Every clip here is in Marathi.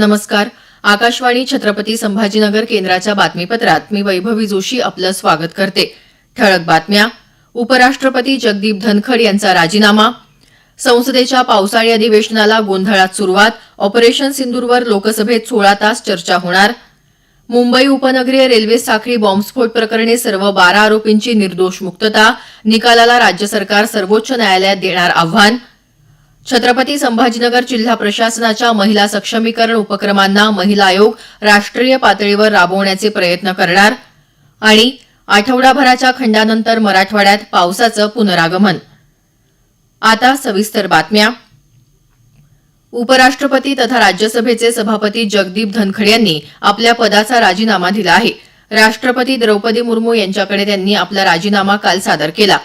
नमस्कार. आकाशवाणी छत्रपती संभाजीनगर केंद्राच्या बातमीपत्रात मी वैभवी जोशी आपलं स्वागत करते. ठळक बातम्या. उपराष्ट्रपती जगदीप धनखड यांचा राजीनामा. संसदेच्या पावसाळी अधिवेशनाला गोंधळात सुरुवात. ऑपरेशन सिंदूरवर लोकसभेत सोळा तास चर्चा होणार. मुंबई उपनगरीय रेल्वे साखळी बॉम्बस्फोट प्रकरणी सर्व बारा आरोपींची निर्दोष मुक्तता. निकालाला राज्य सरकार सर्वोच्च न्यायालयात देणार आव्हान. छत्रपती संभाजीनगर जिल्हा प्रशासनाच्या महिला सक्षमीकरण उपक्रमांना महिला आयोग राष्ट्रीय पातळीवर राबवण्याचे प्रयत्न करणार आणि आठवडाभराच्या खंडानंतर मराठवाड्यात पावसाचं पुनरागमन. आता सविस्तर बातम्या. उपराष्ट्रपती तथा राज्यसभेचे सभापती जगदीप धनखड यांनी आपल्या पदाचा राजीनामा दिला आहे. राष्ट्रपती द्रौपदी मुर्मू यांच्याकडे त्यांनी आपला राजीनामा काल सादर केला.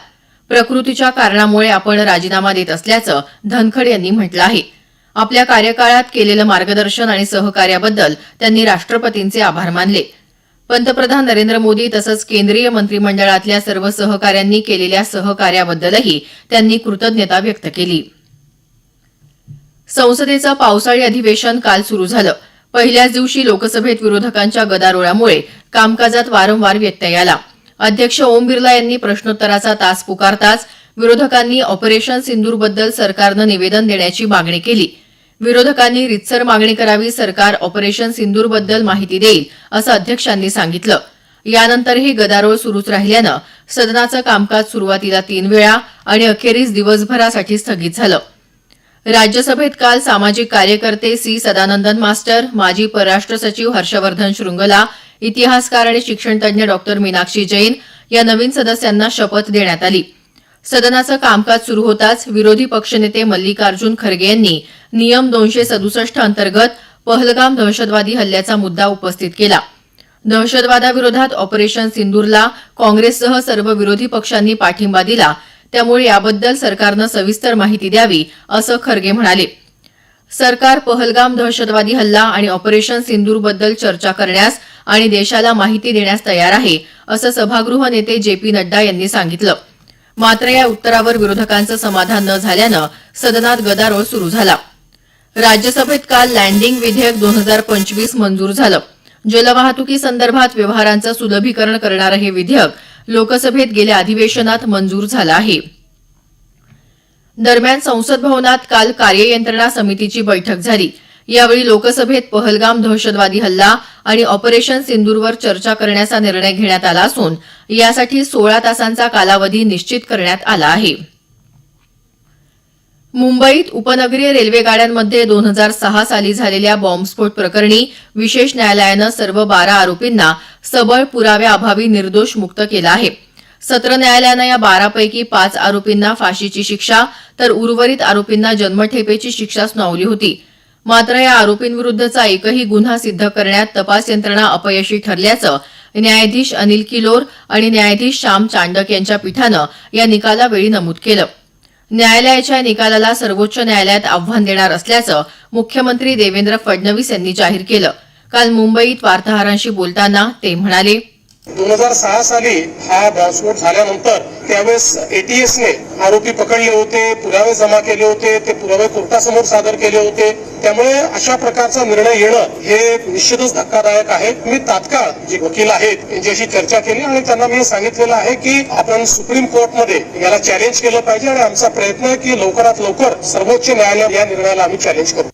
प्रकृतीच्या कारणामुळे आपण राजीनामा देत असल्याचं धनखड यांनी म्हटलं आहे. आपल्या कार्यकाळात केलेलं मार्गदर्शन आणि सहकार्याबद्दल त्यांनी राष्ट्रपतींचे आभार मानले. पंतप्रधान नरेंद्र मोदी तसंच केंद्रीय मंत्रिमंडळातल्या सर्व सहकाऱ्यांनी केलेल्या सहकार्याबद्दलही त्यांनी कृतज्ञता व्यक्त केली. संसदेचं पावसाळी अधिवेशन काल सुरू झालं. पहिल्याच दिवशी लोकसभेत विरोधकांच्या गदारोळामुळे कामकाजात वारंवार व्यत्यय आला. अध्यक्ष ओम बिर्ला यांनी प्रश्नोत्तराचा तास पुकारताच विरोधकांनी ऑपरेशन सिंदूरबद्दल सरकारनं निवेदन देण्याची मागणी केली. विरोधकांनी रितसर मागणी करावी सरकार ऑपरेशन सिंदूरबद्दल माहिती देईल असं अध्यक्षांनी सांगितलं. यानंतरही गदारोळ सुरूच राहिल्यानं सदनाचं कामकाज सुरुवातीला तीन वेळा आणि अखेरीस दिवसभरासाठी स्थगित झालं. राज्यसभेत काल सामाजिक कार्यकर्ते सी. सदानंदन मास्टर माजी परराष्ट्र सचिव हर्षवर्धन शृंगला इतिहासकार आणि शिक्षणतज्ञ डॉक्टर मीनाक्षी जैन या नवीन सदस्यांना शपथ देण्यात आली. सदनाचं कामकाज सुरू होताच विरोधी पक्षनेते मल्लिकार्जुन खरगे यांनी नियम दोनशे सदुसष्ट अंतर्गत पहलगाम दहशतवादी हल्ल्याचा मुद्दा उपस्थित केला. दहशतवादाविरोधात ऑपरेशन सिंदूरला काँग्रेससह सर्व विरोधी पक्षांनी पाठिंबा दिला. त्यामुळे याबद्दल सरकारनं सविस्तर माहिती द्यावी असं खरगे म्हणाले. सरकार पहलगाम दहशतवादी हल्ला आणि ऑपरेशन सिंदूरबद्दल चर्चा करण्यास आणि देशाला माहिती देण्यास तयार आहे असं सभागृह नेते जे पी नड्डा यांनी सांगितलं. मात्र या उत्तरावर विरोधकांचं समाधान न झाल्यानं सदनात गदारोळ सुरू झाला. राज्यसभेत काल लँडिंग विधेयक दोन हजार पंचवीस मंजूर झालं. जलवाहतुकीसंदर्भात व्यवहारांचं सुलभीकरण करणारं हे विधेयक लोकसभेत गेल्या अधिवेशनात मंजूर झालं आहे. दरम्यान संसद भवनात काल कार्ययंत्रणा समितीची बैठक झाली. यावेळी लोकसभेत पहलगाम दहशतवादी हल्ला आणि ऑपरेशन सिंदूरवर चर्चा करण्याचा निर्णय घेण्यात आला असून यासाठी सोळा तासांचा कालावधी निश्चित करण्यात आला आहे. मुंबईत उपनगरीय रेल्वे गाड्यांमध्ये दोन हजार सहा साली झालेल्या बॉम्बस्फोट प्रकरणी विशेष न्यायालयानं सर्व बारा आरोपींना सबळ पुराव्याअभावी निर्दोष मुक्त केलं आहे. सत्र न्यायालयानं या बारापैकी पाच आरोपींना फाशीची शिक्षा तर उर्वरित आरोपींना जन्मठेपेची शिक्षा सुनावली होती. मात्र या आरोपींविरुद्धचा एकही गुन्हा सिद्ध करण्यात तपास यंत्रणा अपयशी ठरल्याचं न्यायाधीश अनिल किलोर आणि न्यायाधीश श्याम चांडक यांच्या पीठानं या निकालावेळी नमूद केलं. न्यायालयाच्या निकालाला सर्वोच्च न्यायालयात आव्हान देणार असल्याचं मुख्यमंत्री देवेंद्र फडणवीस यांनी जाहीर केलं. काल मुंबईत वार्ताहरांशी बोलताना ते म्हणाले दोन हजार सहा साली हा बॉम्बस्फोट झाल्यानंतर त्यावेळेस एटीएस ने आरोपी पकडले होते पुरावे जमा केले होते ते पुरावे कोर्टासमोर सादर केले होते. त्यामुळे अशा प्रकारचा निर्णय येणं हे निश्चितच धक्कादायक आहे. मी तात्काळ जे वकील आहेत त्यांच्याशी चर्चा केली आणि त्यांना मी सांगितलेलं आहे की आपण सुप्रीम कोर्टमध्ये याला चॅलेंज केलं पाहिजे आणि आमचा प्रयत्न आहे की लवकरात लवकर सर्वोच्च न्यायालय या निर्णयाला आम्ही चॅलेंज करू.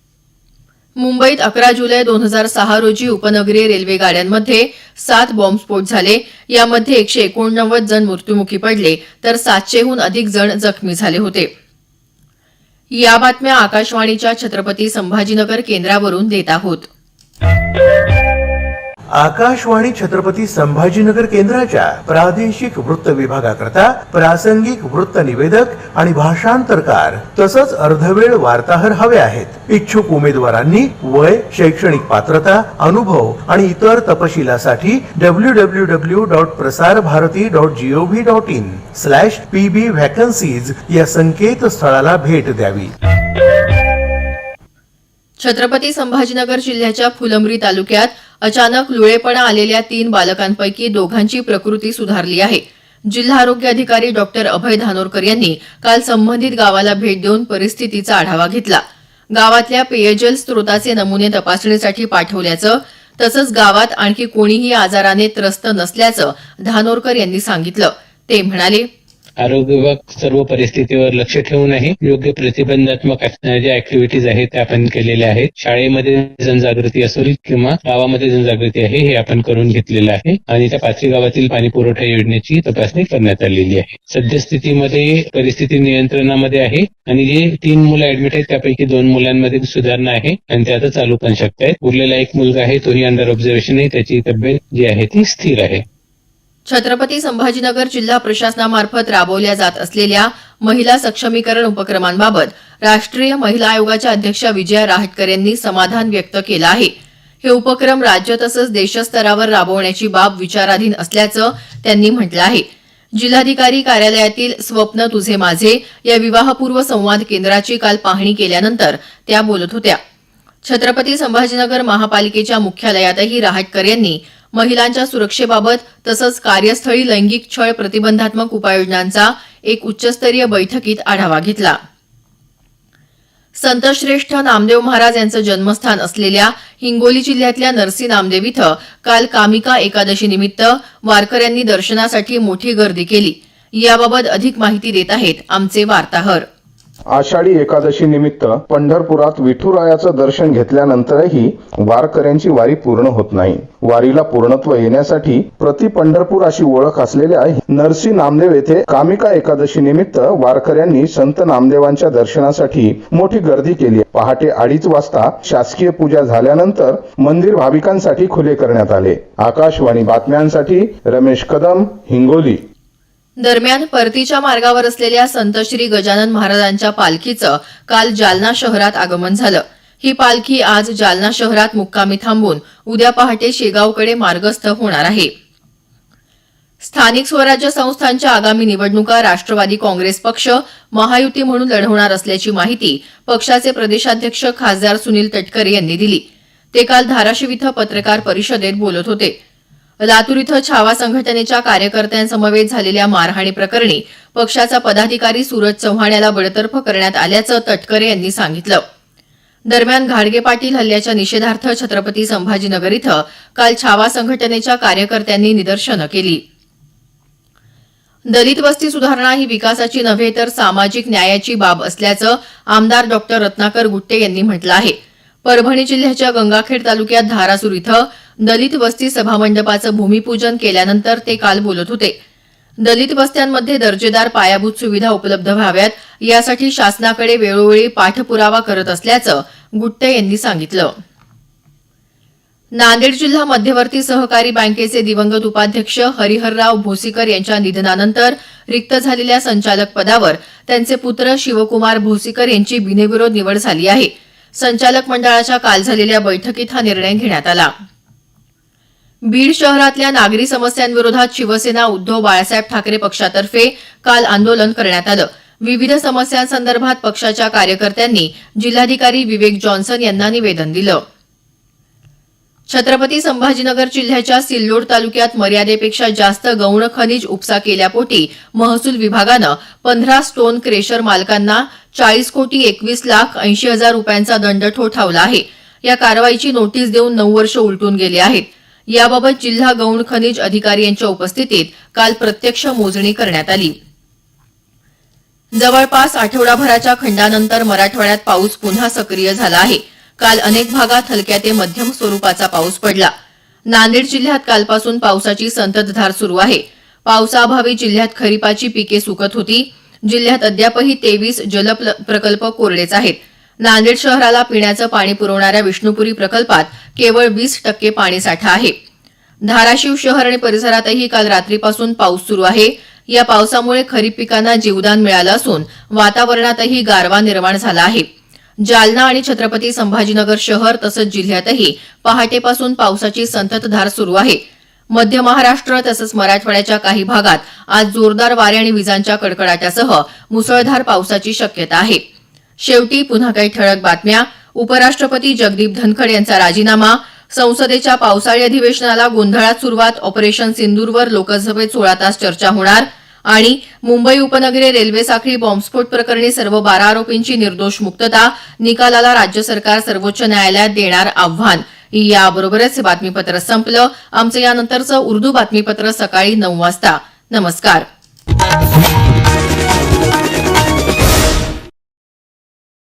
मुंबईत अकरा जुलै दोन हजार सहा रोजी उपनगरीय रेल्वे गाड्यांमध्ये सात बॉम्बस्फोट झाले. यामध्ये एकशे एकोणनव्वद जण मृत्युमुखी पडले तर सातशेहून अधिक जण जखमी झाले होते. या बातम्या आकाशवाणीच्या छत्रपती संभाजीनगर केंद्रावरून देत आहोत. आकाशवाणी छत्रपती संभाजीनगर केंद्राच्या प्रादेशिक वृत्त विभागाकरता प्रासंगिक वृत्त निवेदक आणि भाषांतरकार तसंच अर्धवेळ वार्ताहर हवे आहेत. इच्छुक उमेदवारांनी वय शैक्षणिक पात्रता अनुभव आणि इतर तपशिलासाठी W W W dot Prasar Bharati dot gov dot in slash P B vacancies या संकेतस्थळाला भेट द्यावी. छत्रपती संभाजीनगर जिल्ह्याच्या फुलंब्री तालुक्यात अचानक लुळेपणा आलेल्या तीन बालकांपैकी दोघांची प्रकृती सुधारली आहे. जिल्हा आरोग्य अधिकारी डॉक्टर अभय धानोरकर यांनी काल संबंधित गावाला भेट देऊन परिस्थितीचा आढावा घेतला. गावातल्या पेयजल स्रोताचे नमुने तपासणीसाठी पाठवल्याचं तसंच गावात आणखी कोणीही आजाराने त्रस्त नसल्याचं धानोरकर यांनी सांगितलं. ते म्हणाले आरोग्य विभाग सर्व परिस्थितीवर लक्ष ठेवून आहे योग्य प्रतिबंधात्मक ज्या ऍक्टिव्हिटीज आहेत त्या आपण केलेल्या आहेत. शाळेमध्ये जनजागृती असेल किंवा गावामध्ये जनजागृती आहे हे आपण करून घेतलेलं आहे. आणि त्या पाचवी गावातील पाणी पुरवठा योजनेची तपासणी करण्यात आलेली आहे. सद्यस्थितीमध्ये परिस्थिती नियंत्रणामध्ये आहे आणि जे तीन मुलं ऍडमिट आहेत त्यापैकी दोन मुलांमध्ये सुधारणा आहे आणि ते आता चालू पण शकत आहेत उरलेला एक मुलगा आहे तोही अंडर ऑब्झर्वेशन आहे. त्याची तब्येत जी आहे ती स्थिर आहे. छत्रपती संभाजीनगर जिल्हा प्रशासनामार्फत राबवल्या जात असलेल्या महिला सक्षमीकरण उपक्रमांबाबत राष्ट्रीय महिला आयोगाच्या अध्यक्षा विजया राहटकर यांनी समाधान व्यक्त केलं आहे. हे उपक्रम राज्य तसंच देशस्तरावर राबवण्याची बाब विचाराधीन असल्याचं त्यांनी म्हटलं आहे. जिल्हाधिकारी कार्यालयातील स्वप्न तुझे माझे या विवाहपूर्व संवाद केंद्राची काल पाहणी केल्यानंतर त्या बोलत होत्या. छत्रपती संभाजीनगर महापालिकेच्या मुख्यालयातही रहाटकर यांनी महिलांच्या सुरक्षेबाबत तसंच कार्यस्थळी लैंगिक छळ प्रतिबंधात्मक उपाययोजनांचा एक उच्चस्तरीय बैठकीत आढावा घेतला. संतश्रेष्ठ नामदेव महाराज यांचं जन्मस्थान असलेल्या हिंगोली जिल्ह्यातल्या नरसी नामदेव इथं काल कामिका एकादशीनिमित्त वारकऱ्यांनी दर्शनासाठी मोठी गर्दी केली. याबाबत अधिक माहिती देत आहेत आमचे वार्ताहर. आषाढी एकादशी निमित्त पंढरपुरात विठुरायाचं दर्शन घेतल्यानंतरही वारकऱ्यांची वारी पूर्ण होत नाही. वारीला पूर्णत्व येण्यासाठी प्रति पंढरपूर अशी ओळख असलेल्या नरसी नामदेव येथे कामिका एकादशी निमित्त वारकऱ्यांनी संत नामदेवांच्या दर्शनासाठी मोठी गर्दी केली. पहाटे अडीच वाजता शासकीय पूजा झाल्यानंतर मंदिर भाविकांसाठी खुले करण्यात आले. आकाशवाणी बातम्यांसाठी रमेश कदम हिंगोली. दरम्यान परतीच्या मार्गावर असलेल्या संत श्री गजानन महाराजांच्या पालखीचं काल जालना शहरात आगमन झालं. ही पालखी आज जालना शहरात मुक्कामी थांबून उद्या पहाटे शेगावकडे मार्गस्थ होणार आहे. स्थानिक स्वराज्य संस्थांच्या आगामी निवडणुका राष्ट्रवादी काँग्रेस पक्ष महायुती म्हणून लढवणार असल्याची माहिती पक्षाचे प्रदेशाध्यक्ष खासदार सुनील तटकरे यांनी दिली. ते काल धाराशिव इथं पत्रकार परिषदेत बोलत होते. लातूर इथं छावा संघटनेच्या कार्यकर्त्यांसमवेत झालेल्या मारहाणी प्रकरणी पक्षाचा पदाधिकारी सूरज चव्हाण याला बडतर्फ करण्यात आल्याचं तटकरे यांनी सांगितलं. दरम्यान घाडगे पाटील हल्ल्याच्या निषेधार्थ छत्रपती संभाजीनगर इथं काल छावा संघटनेच्या कार्यकर्त्यांनी निदर्शनं केली. दलित वस्ती सुधारणा ही विकासाची नव्हे तर सामाजिक न्यायाची बाब असल्याचं आमदार डॉक्टर रत्नाकर गुट्टे यांनी म्हटलं आहे. परभणी जिल्ह्याच्या गंगाखेड तालुक्यात धारासूर इथं दलित वस्ती सभामंडपाचं भूमिपूजन केल्यानंतर ते काल बोलत होते. दलित वस्त्यांमध्ये दर्जेदार पायाभूत सुविधा उपलब्ध व्हाव्यात यासाठी शासनाकडे वेळोवेळी पाठपुरावा करत असल्याचं गुट्टे यांनी सांगितलं. नांदेड जिल्हा मध्यवर्ती सहकारी बँकेचे दिवंगत उपाध्यक्ष हरिहरराव भोसीकर यांच्या निधनानंतर रिक्त झालेल्या संचालक पदावर त्यांचे पुत्र शिवकुमार भोसीकर यांची बिनविरोध निवड झाली आहे. संचालक मंडळाच्या काल झालेल्या बैठकीत हा निर्णय घेण्यात आला. बीड शहरातल्या नागरी समस्यांविरोधात शिवसेना उद्धव बाळासाहेब ठाकरे पक्षातर्फे काल आंदोलन करण्यात आलं. विविध समस्यांसंदर्भात पक्षाच्या कार्यकर्त्यांनी जिल्हाधिकारी विवेक जॉन्सन यांना निवेदन दिलं. छत्रपती संभाजीनगर जिल्ह्याच्या सिल्लोड तालुक्यात मर्यादेपेक्षा जास्त गौण खनिज उपसा केल्यापोटी महसूल विभागानं पंधरा स्टोन क्रेशर मालकांना चाळीस कोटी एकवीस लाख ऐंशी हजार रुपयांचा दंड ठोठावला आहे. या कारवाईची नोटीस देऊन नऊ वर्ष उलटून गेली आहेत. याबाबत जिल्हा गौण खनिज अधिकारी यांच्या उपस्थितीत काल प्रत्यक्ष मोजणी करण्यात आली. जवळपास आठवडाभराच्या खंडानंतर मराठवाड्यात पाऊस पुन्हा सक्रिय झाला आहे. काल अनेक भागात हलक्या ते मध्यम स्वरूपाचा पाऊस पडला. नांदेड जिल्ह्यात कालपासून पावसाची संततधार सुरू आहे. पावसाअभावी जिल्ह्यात खरीपाची पिके सुकत होती. जिल्ह्यात अद्यापही तेवीस जल प्रकल्प कोरडेच आहेत. नांदेड शहराला पिण्याचं पाणी पुरवणाऱ्या विष्णुपुरी प्रकल्पात केवळ वीस टक्के पाणीसाठा आहे. धाराशिव शहर आणि परिसरातही काल रात्रीपासून पाऊस सुरू आहे. या पावसामुळे खरीप पिकांना जीवदान मिळालं असून वातावरणातही गारवा निर्माण झाला आहे. जालना आणि छत्रपती संभाजीनगर शहर तसंच जिल्ह्यातही पहाटेपासून पावसाची संततधार सुरू आहे. मध्य महाराष्ट्र तसंच मराठवाड्याच्या काही भागात आज जोरदार वारे आणि विजांच्या कडकडाटासह मुसळधार पावसाची शक्यता आहे. शेवटी पुन्हा काही ठळक बातम्या. उपराष्ट्रपती जगदीप धनखड यांचा राजीनामा. संसदेच्या पावसाळी अधिवेशनाला गोंधळात सुरुवात ऑपरेशन सिंदूरवर लोकसभेत सोळा तास चर्चा होणार आणि मुंबई उपनगरीय रेल्वे साखळी बॉम्बस्फोट प्रकरणी सर्व बारा आरोपींची निर्दोष मुक्तता निकालाला राज्य सरकार सर्वोच्च न्यायालयात देणार आव्हान. याबरोबरच हे बातमीपत्र संपलं. आमचं यानंतरचं उर्दू बातमीपत्र सकाळी नऊ वाजता. नमस्कार.